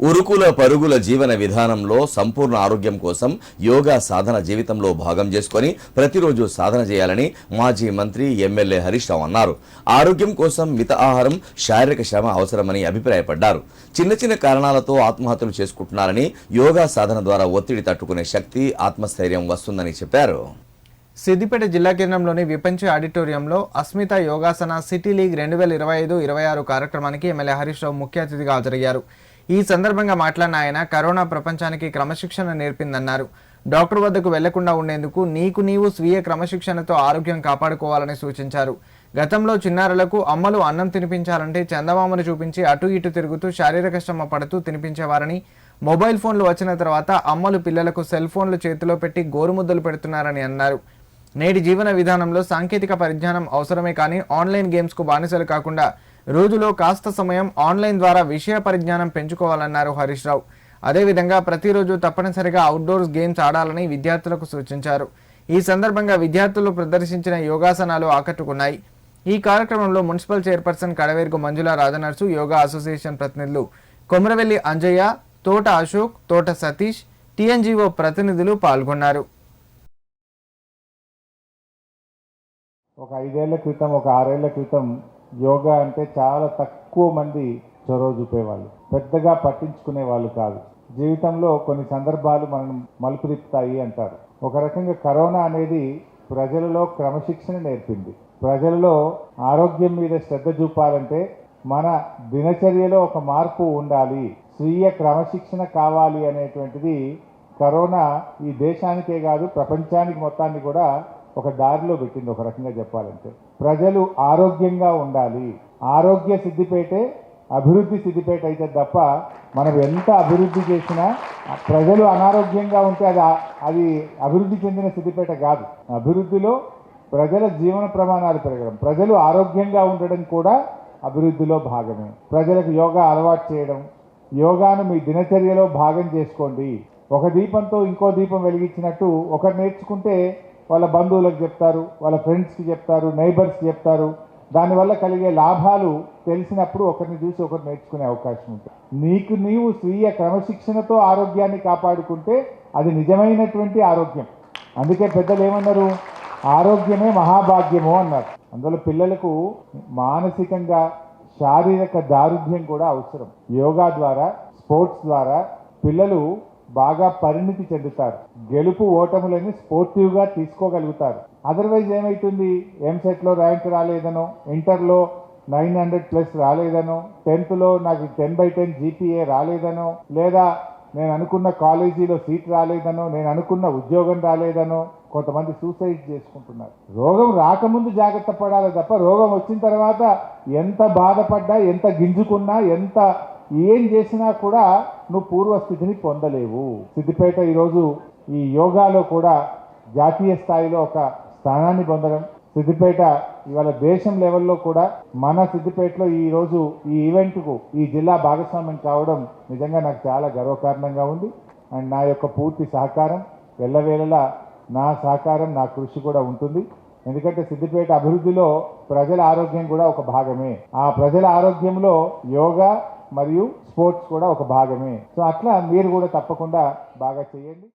ఉరుకుల పరుగుల జీవన విధానంలో సంపూర్ణ ఆరోగ్యం కోసం యోగా సాధన జీవితంలో భాగం చేసుకొని ప్రతిరోజు సాధన చేయాలని మాజీ మంత్రి ఎమ్మెల్యే హరీష్ రావు అన్నారు. ఆరోగ్యం కోసం మిత ఆహారం శారీరక శ్రమ అవసరమని అభిప్రాయపడ్డారు. చిన్న చిన్న కారణాలతో ఆత్మహత్యలు చేసుకుంటున్నారని యోగా సాధన ద్వారా ఒత్తిడి తట్టుకునే శక్తి ఆత్మస్థైర్యం వస్తుందని చెప్పారు. సిద్దిపేట జిల్లా కేంద్రంలోని విపంచ ఆడిటోరియంలో అస్మిత యోగాసన సిటీ లీగ్ రెండు వేల ఇరవై ఐదు ఇరవై ఆరు కార్యక్రమానికి ఎమ్మెల్యే హరీష్ రావు ముఖ్య అతిథిగా హాజరయ్యారు. ఈ సందర్భంగా మాట్లాడిన ఆయన కరోనా ప్రపంచానికి క్రమశిక్షణ నేర్పిందన్నారు. డాక్టర్ వద్దకు వెళ్ళకుండా ఉండేందుకు నీకు నీవు స్వీయ క్రమశిక్షణతో ఆరోగ్యం కాపాడుకోవాలని సూచించారు. గతంలో చిన్నారులకు అమ్మలు అన్నం తినిపించాలంటే చందమామను చూపించి అటు ఇటు తిరుగుతూ శారీరక శ్రమ పడుతూ తినిపించేవారని మొబైల్ ఫోన్లు వచ్చిన తర్వాత అమ్మలు పిల్లలకు సెల్ ఫోన్లు చేతిలో పెట్టి గోరుముద్దలు పెడుతున్నారని అన్నారు. నేటి జీవన విధానంలో సాంకేతిక పరిజ్ఞానం అవసరమే కానీ ఆన్లైన్ గేమ్స్కు బానిసలు కాకుండా రోజులో కాస్త సమయం ఆన్లైన్ ద్వారా విషయ పరిజ్ఞానం పెంచుకోవాలన్నారు హరీష్ రావు. అదేవిధంగా ప్రతిరోజు తప్పనిసరిగా అవుట్డోర్స్ గేమ్స్ ఆడాలని విద్యార్థులకు సూచించారు. ఈ సందర్భంగా విద్యార్థులు ప్రదర్శించిన యోగాసనాలు ఆకట్టుకున్నాయి. ఈ కార్యక్రమంలో మున్సిపల్ చైర్పర్సన్ కడవేరుకు మంజుల రాజనర్సు యోగా అసోసియేషన్ ప్రతినిధులు కొమరవెల్లి అంజయ్య తోట అశోక్ తోట సతీష్ టీఎన్జీఓ ప్రతినిధులు పాల్గొన్నారు. ఒక ఐదేళ్ళ క్రితం ఒక ఆరేళ్ళ క్రితం యోగా అంటే చాలా తక్కువ మంది చొరవ చూపేవాళ్ళు పెద్దగా పట్టించుకునే వాళ్ళు కాదు. జీవితంలో కొన్ని సందర్భాలు మనం మలుపు తిప్పుతాయి అంటారు. ఒక రకంగా కరోనా అనేది ప్రజలలో క్రమశిక్షణ నేర్పింది. ప్రజలలో ఆరోగ్యం మీద శ్రద్ధ చూపాలంటే మన దినచర్యలో ఒక మార్పు ఉండాలి. స్వీయ క్రమశిక్షణ కావాలి అనేటువంటిది కరోనా ఈ దేశానికే కాదు ప్రపంచానికి మొత్తాన్ని కూడా ఒక దారిలో పెట్టింది ఒక రకంగా చెప్పాలంటే. ప్రజలు ఆరోగ్యంగా ఉండాలి. ఆరోగ్య సిద్ధిపేటే అభివృద్ధి సిద్ధిపేట అయితే తప్ప మనం ఎంత అభివృద్ధి చేసినా ప్రజలు అనారోగ్యంగా ఉంటే అది అది అభివృద్ధి చెందిన సిద్ధిపేట కాదు. అభివృద్ధిలో ప్రజల జీవన ప్రమాణాలు పెరగడం ప్రజలు ఆరోగ్యంగా ఉండడం కూడా అభివృద్ధిలో భాగమే. ప్రజలకు యోగా అలవాటు చేయడం యోగాను మీ దినచర్యలో భాగం చేసుకోండి. ఒక దీపంతో ఇంకో దీపం వెలిగించినట్టు ఒకరు నేర్చుకుంటే వాళ్ళ బంధువులకు చెప్తారు వాళ్ళ ఫ్రెండ్స్కి చెప్తారు నైబర్స్కి చెప్తారు. దానివల్ల కలిగే లాభాలు తెలిసినప్పుడు ఒకరిని చూసి ఒకరు నేర్చుకునే అవకాశం ఉంటుంది. నీకు నీవు స్వీయ క్రమశిక్షణతో ఆరోగ్యాన్ని కాపాడుకుంటే అది నిజమైనటువంటి ఆరోగ్యం. అందుకే పెద్దలు ఏమన్నారు? ఆరోగ్యమే మహాభాగ్యము అన్నారు. అందువల్ల పిల్లలకు మానసికంగా శారీరక దారుఢ్యం కూడా అవసరం. యోగా ద్వారా స్పోర్ట్స్ ద్వారా పిల్లలు బాగా పరిణితి చెందుతారు. గెలుపు ఓటములని స్పోర్టివ్గా తీసుకోగలుగుతారు. అదర్వైజ్ ఏమవుతుంది ఎంసెట్లో ర్యాంక్ రాలేదనో ఇంటర్లో నైన్ హండ్రెడ్ ప్లస్ రాలేదనో టెన్త్లో నాకు టెన్ బై టెన్ జీపీఏ రాలేదనో లేదా నేను అనుకున్న కాలేజీలో సీట్ రాలేదనో నేను అనుకున్న ఉద్యోగం రాలేదనో కొంతమంది సూసైడ్ చేసుకుంటున్నారు. రోగం రాకముందు జాగ్రత్త పడాలి తప్ప రోగం వచ్చిన తర్వాత ఎంత బాధపడ్డా ఎంత గింజుకున్నా ఎంత ఏం చేసినా కూడా నువ్వు పూర్వస్థితిని పొందలేవు. సిద్దిపేట ఈరోజు ఈ యోగాలో కూడా జాతీయ స్థాయిలో ఒక స్థానాన్ని పొందడం సిద్దిపేట ఇవాళ దేశం లెవెల్లో కూడా మన సిద్దిపేటలో ఈ రోజు ఈ ఈవెంట్కు ఈ జిల్లా భాగస్వామ్యం కావడం నిజంగా నాకు చాలా గర్వకారణంగా ఉంది. అండ్ నా యొక్క పూర్తి సహకారం ఎల్లవేళలా నా సహకారం నా కృషి కూడా ఉంటుంది. ఎందుకంటే సిద్దిపేట అభివృద్ధిలో ప్రజల ఆరోగ్యం కూడా ఒక భాగమే. ఆ ప్రజల ఆరోగ్యంలో యోగా మరియు స్పోర్ట్స్ కూడా ఒక భాగమే. సో అట్లా మీరు కూడా తప్పకుండా బాగా చేయండి.